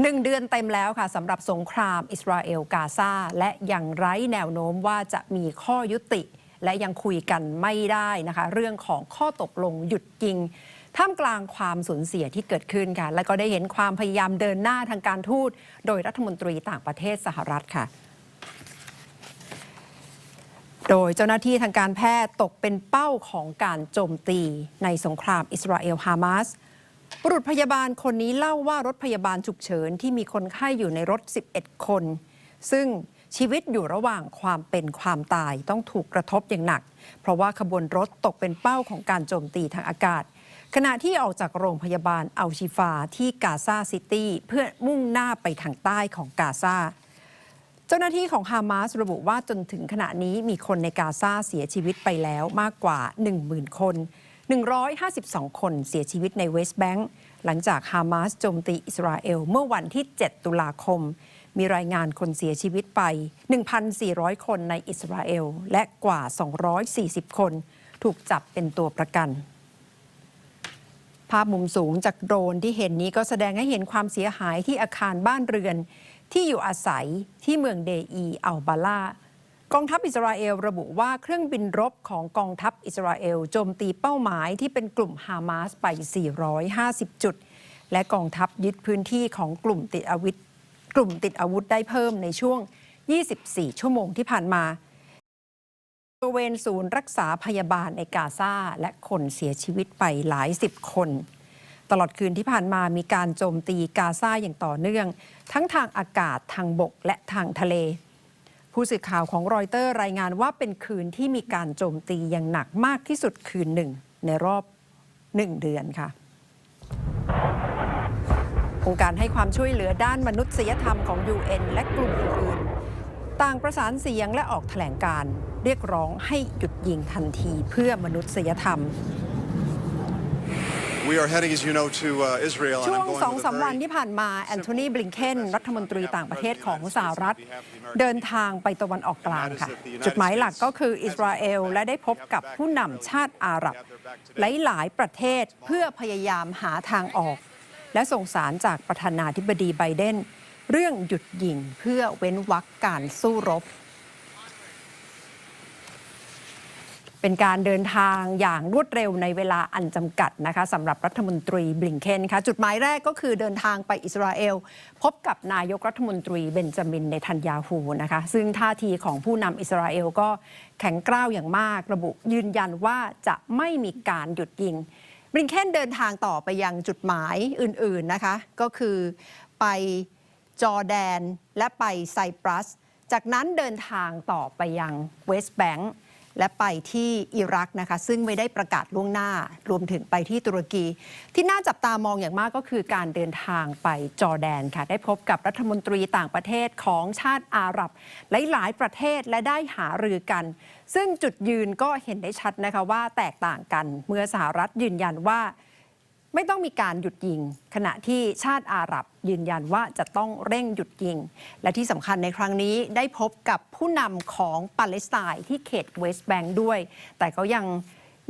หนึ่งเดือนเต็มแล้วค่ะสำหรับสงครามอิสราเอลกาซาและยังไร้แนวโน้มว่าจะมีข้อยุติ และยังคุยกันไม่ได้นะคะ เรื่องของข้อตกลงหยุดยิงท่ามกลางความสูญเสียที่เกิดขึ้นค่ะ และก็ได้เห็นความพยายามเดินหน้าทางการทูต โดยรัฐมนตรีต่างประเทศสหรัฐค่ะ โดยเจ้าหน้าที่ทางการแพทย์ตกเป็นเป้าของการโจมตีในสงครามอิสราเอลฮามาส บุรุษพยาบาลคนนี้เล่าว่ารถพยาบาลฉุกเฉินที่มีคนไข้อยู่ในรถ 11 คน ซึ่งชีวิตอยู่ระหว่างความเป็นความตายต้องถูกกระทบอย่างหนัก เพราะว่าขบวนรถตกเป็นเป้าของการโจมตีทางอากาศ ขณะที่ออกจากโรงพยาบาลอัลชิฟาที่กาซาซิตี้เพื่อมุ่งหน้าไปทางใต้ของกาซาเจ้าหน้าที่ของฮามาสระบุว่าจนถึงขณะนี้มีคนในกาซาเสียชีวิตไปแล้วมากกว่า 10,000 คน 152 คนเสียชีวิตในเวสต์แบงก์หลังจากฮามาสโจมตีอิสราเอลเมื่อวันที่ 7 ตุลาคม มีรายงานคนเสียชีวิตไป 1,400 คนในอิสราเอล และกว่า 240 คน ถูกจับเป็นตัวประกัน ภาพมุมสูงจากโดรนที่เห็นนี้ก็แสดงให้เห็นความเสียหายที่อาคารบ้านเรือน ที่อยู่อาศัยที่เมืองเดอีอัลบาลากองทัพอิสราเอลระบุว่าเครื่องบินรบของกองทัพ อิสราเอลโจมตีเป้าหมายที่เป็นกลุ่มฮามาสไป 450 จุด และกองทัพยึดพื้นที่ของกลุ่มติดอาวุธกลุ่มติดอาวุธได้เพิ่มในช่วง 24 ชั่วโมงที่ผ่านมาบริเวณศูนย์รักษาพยาบาลในกาซาและคนเสียชีวิตไปหลายสิบคน ตลอดคืนที่ผ่านมามีการโจมตีกาซาอย่างต่อเนื่อง ทั้งทางอากาศทางบกและทางทะเล ผู้สื่อข่าวของรอยเตอร์รายงานว่าเป็นคืนที่มีการโจมตีอย่างหนักมากที่สุดคืนหนึ่ง ในรอบหนึ่งเดือนค่ะองค์การให้ความช่วยเหลือด้านมนุษยธรรมของ UN และกลุ่มอื่นต่างประสานเสียงและออกแถลงการเรียกร้องให้หยุดยิงทันทีเพื่อมนุษยธรรม We are heading, as you know, to uh, Israel. ช่ว and ง I'm going สอง with a สามวัน very ที่ผ่านมา แอนโทนี บลิงเคนรัฐมนตรีต่างประเทศของสหรัฐ เดินทางไปตะวันออกกลางค่ะ จุดหมายหลักก็คืออิสราเอล และได้พบกับผู้นำชาติอาหรับ หลาย ๆ ประเทศเพื่อพยายามหาทางออก และส่งสารจากประธานาธิบดีไบเดน เรื่องหยุดยิงเพื่อเว้นวรรคการสู้รบ เป็นการเดินทางอย่างรวดเร็วในเวลาอันจำกัดนะคะสำหรับรัฐมนตรีบลิงเคนค่ะจุดหมายแรกก็คือเดินทางไปอิสราเอล พบกับนายกรัฐมนตรีเบนจามินเนทันยาฮูนะคะซึ่งท่าทีของผู้นำอิสราเอลก็แข็งกร้าวอย่างมาก ระบุยืนยันว่าจะไม่มีการหยุดยิงบลิงเคนเดินทางต่อไปยังจุดหมายอื่น ๆนะคะ ก็คือไปจอร์แดนและไปไซปรัส จากนั้นเดินทางต่อไปยังเวสต์แบงก์ และไปที่อิรักนะคะ ซึ่งไม่ได้ประกาศล่วงหน้า รวมถึงไปที่ตุรกี ที่น่าจับตามองอย่างมากก็คือการเดินทางไปจอร์แดนค่ะ ได้พบกับรัฐมนตรีต่างประเทศของชาติอาหรับ หลาย ๆ ประเทศและได้หารือกัน ซึ่งจุดยืนก็เห็นได้ชัดนะคะว่าแตกต่างกันเมื่อสหรัฐยืนยันว่า ไม่ต้องมีการหยุดยิง ขณะที่ชาติอาหรับยืนยันว่าจะต้องเร่งหยุดยิง และที่สำคัญในครั้งนี้ได้พบกับผู้นำของปาเลสไตน์ที่เขตเวสต์แบงค์ด้วย แต่ก็ยัง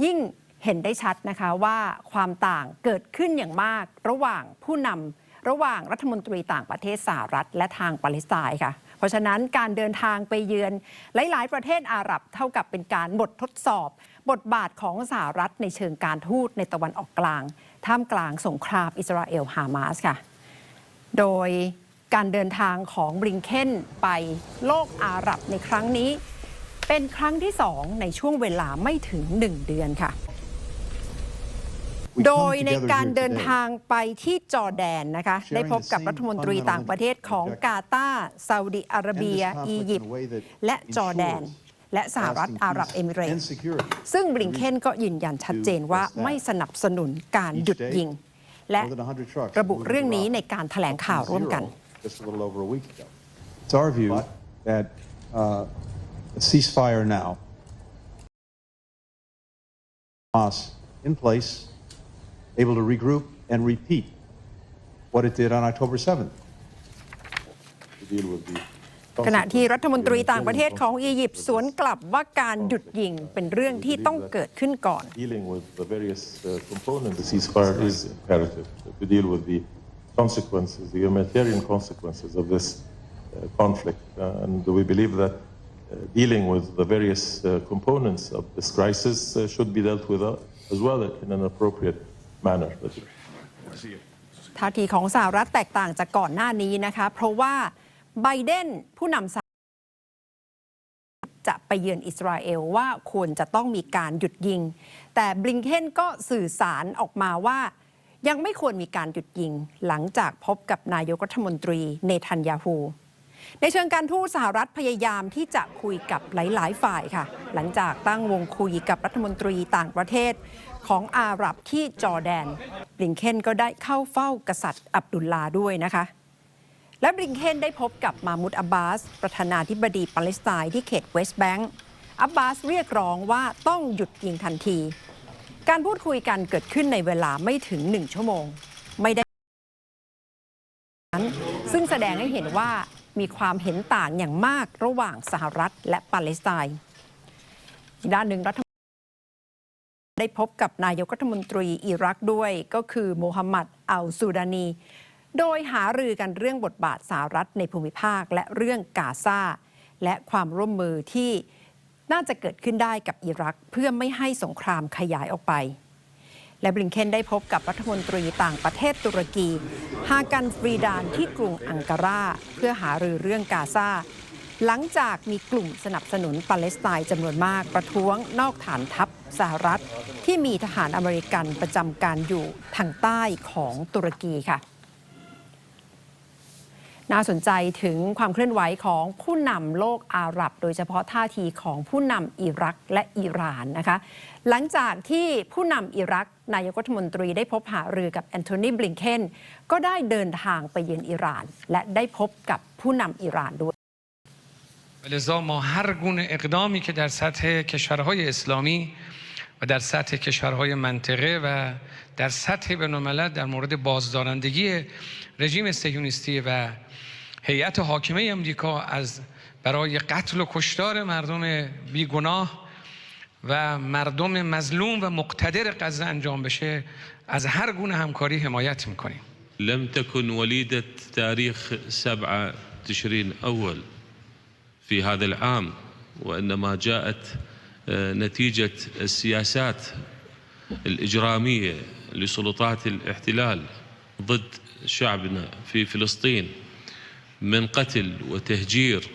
ยิ่งเห็นได้ชัดนะคะว่าความต่างเกิดขึ้นอย่างมาก ระหว่างผู้นำระหว่างรัฐมนตรีต่างประเทศสหรัฐ และทางปาเลสไตน์ค่ะ เพราะฉะนั้นการเดินทางไปเยือนหลาย ๆ ประเทศอาหรับเท่ากับเป็นการบททดสอบ บทบาทของสหรัฐในเชิงการทูตในตะวันออกกลาง ท่ามกลางสงครามอิสราเอลฮามาสค่ะ โดยการเดินทางของบริงเคนไปโลกอาหรับในครั้งนี้ เป็นครั้งที่สองในช่วงเวลาไม่ถึง 1 เดือนค่ะ โด come ยใน together การ here เดิน today ทางไปที่จอร์แดนนะคะ Sharing ได้พบกับ the same รัฐมนตรีต่างประเทศของ fundamental กาตาร์ซาอุดิอาระเบีย end this conflict อี in a ยิปต์ way that และจอร์แดน ensures และสหรัฐ lasting อาหรับ peace เอมิเรต and ส์ security ซึ่งบริงเคนก็ยืนยันชัดเจนว่าไม่สนับสนุนการหยุดยิง และ More than 100 trucks ระบุเรื่องนี้ moved ในการแถลงข่าวร่วมกัน Just a little over a week ago. It's our view that uh, a ceasefire now, Hamas in place, able to regroup and repeat what it did on October 7th. To deal with the ขณะที่รัฐมนตรีต่างประเทศของอียิปต์สวนกลับว่าการหยุดยิงเป็นเรื่องที่ต้องเกิดขึ้นก่อน dealing with the various uh, components, the ceasefire is imperative to deal with the consequences, the humanitarian consequences of this uh, conflict. Uh, and we believe that uh, dealing with the various uh, components of this crisis uh, should be dealt with uh, as well in an appropriate manner. But ท่าทีของสหรัฐแตกต่างจากก่อนหน้านี้นะคะ เพราะว่าไบเดนผู้นำสหรัฐจะไปเยือนอิสราเอลว่าควรจะต้องมีการหยุดยิง แต่บลิงเคนก็สื่อสารออกมาว่า ยังไม่ควรมีการหยุดยิงหลังจากพบกับนายกรัฐมนตรีเนทันยาฮู ในเชิงการทูตสหรัฐพยายามที่จะคุยกับหลาย ๆ ฝ่ายค่ะ หลังจากตั้งวงคุยกับรัฐมนตรีต่างประเทศของอาหรับที่จอร์แดนบลิงเคนก็ได้เข้าเฝ้ากษัตริย์อับดุลลาด้วยนะคะ และบลิงเคนได้พบกับมามุดอับบาส ประธานาธิบดีปาเลสไตน์ที่เขตเวสต์แบงก์อับบาสเรียกร้องว่าต้องหยุดยิงทันที การพูดคุยกันเกิดขึ้นในเวลาไม่ถึงหนึ่งชั่วโมง ไม่ได้นั้นซึ่งแสดงให้เห็นว่า มีความเห็นต่างอย่างมากระหว่างสหรัฐและปาเลสไตน์อีกด้านหนึ่งรัฐมนตรีได้พบกับนายกรัฐมนตรีอิรักด้วยก็คือโมฮัมหมัดอัลซูดานี โดยหารือกันเรื่องบทบาทสหรัฐในภูมิภาคและเรื่องกาซาและความร่วมมือที่น่าจะเกิดขึ้นได้กับอิรักเพื่อไม่ให้สงครามขยายออกไป และบลิงเคนได้พบกับรัฐมนตรีต่างประเทศตุรกีฮากันฟรีดานที่กรุงอังการา เพื่อหารือเรื่องกาซาหลังจากมีกลุ่มสนับสนุนปาเลสไตน์จำนวนมากประท้วงนอกฐานทัพสหรัฐ ที่มีทหารอเมริกันประจำการอยู่ทางใต้ของตุรกีค่ะ น่าสนใจถึงความเคลื่อนไหวของผู้นำโลกอาหรับ โดยเฉพาะท่าทีของผู้นำอิรักและอิหร่านนะคะ หลังจากที่ผู้นำอิรัก นายกรัฐมนตรีได้พบหารือกับแอนโทนีบลิงเคนก็ได้เดินทางไปเยือนอิหร่าน และได้พบกับผู้นำอิหร่านด้วย لذا ما هر گونه اقدامی که در سطح کشورهای اسلامی و در سطح کشورهای منطقه و در سطح بین‌الملل در مورد بازدارندگی رژیم صهیونیستی و هیئت حاکمه امریکا از برای قتل و کشتار مردم بیگناه و مردم مظلوم و مقتدر غزه انجام بشه از هر گونه همکاری حمایت می‌کنیم. لم تكن وليدة تاريخ سبعة تشرين أول في هذا العام وإنما جاءت نتيجة السياسات الإجرامية لسلطات الاحتلال ضد شعبنا في فلسطين من قتل وتهجير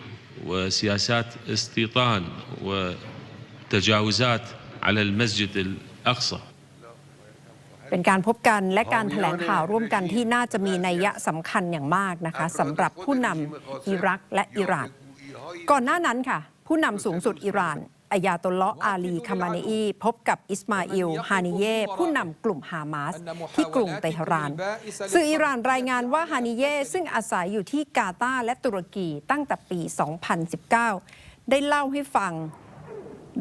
وسياسات استيطان وتجاوزات على المسجد الأقصى เป็นการพบกันและการแถลงข่าวร่วมกันที่น่าจะมีนัยยะสำคัญอย่างมากนะคะสำหรับผู้นำอิรักและอิหร่าน ก่อนหน้านั้นค่ะ ผู้นำสูงสุดอิหร่าน อายาตุลเลาะอาลีคามาเนอีพบกับอิสมาอิล ฮานิเย่ผู้นำกลุ่มฮามาส ที่กรุงเตหะราน สื่ออิหร่านรายงานว่าฮานิเย่ซึ่งอาศัยอยู่ที่กาตาร์และตุรกีตั้งแต่ปี 2019 ได้เล่าให้ฟัง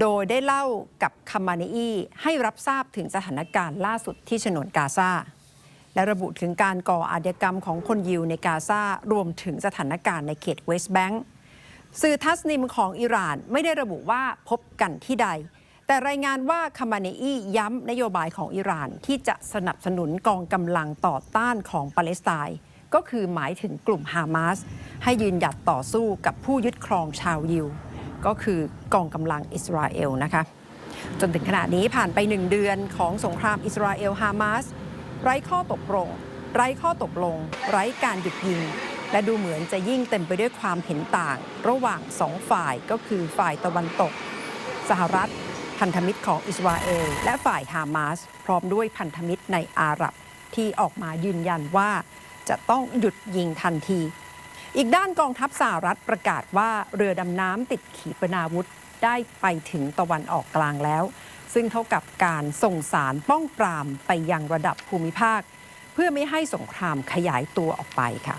โดยได้เล่ากับคามาเนอีให้รับทราบถึงสถานการณ์ล่าสุดที่ฉนวนกาซาและระบุถึงการก่ออาชญากรรมของคนยิวในกาซารวมถึงสถานการณ์ในเขตเวสต์แบงก์ สื่อทัสนิมของอิหร่านไม่ได้ระบุว่าพบกันที่ใด แต่รายงานว่าคามาเนอีย้ำนโยบายของอิหร่านที่จะสนับสนุนกองกำลังต่อต้านของปาเลสไตน์ก็คือหมายถึงกลุ่มฮามาส ให้ยืนหยัดต่อสู้กับผู้ยึดครองชาวยิว ก็คือกองกำลังอิสราเอลนะคะ จนถึงขณะนี้ผ่านไปหนึ่งเดือนของสงครามอิสราเอลฮามาสไร้ข้อตกลงไร้ข้อตกลง ไร้การหยุดยิง และดูเหมือนจะยิ่งเต็มไปด้วยความเห็นต่าง ระหว่างสองฝ่ายก็คือฝ่ายตะวันตก สหรัฐ พันธมิตรของอิสราเอล และฝ่ายฮามาส พร้อมด้วยพันธมิตรในอาหรับที่ออกมายืนยันว่า จะต้องหยุดยิงทันที อีกด้านกองทัพสหรัฐประกาศว่าเรือดำน้ำติดขีปนาวุธได้ไปถึงตะวันออกกลางแล้ว ซึ่งเท่ากับการส่งสารป้องปรามไปยังระดับภูมิภาค เพื่อไม่ให้สงครามขยายตัวออกไปค่ะ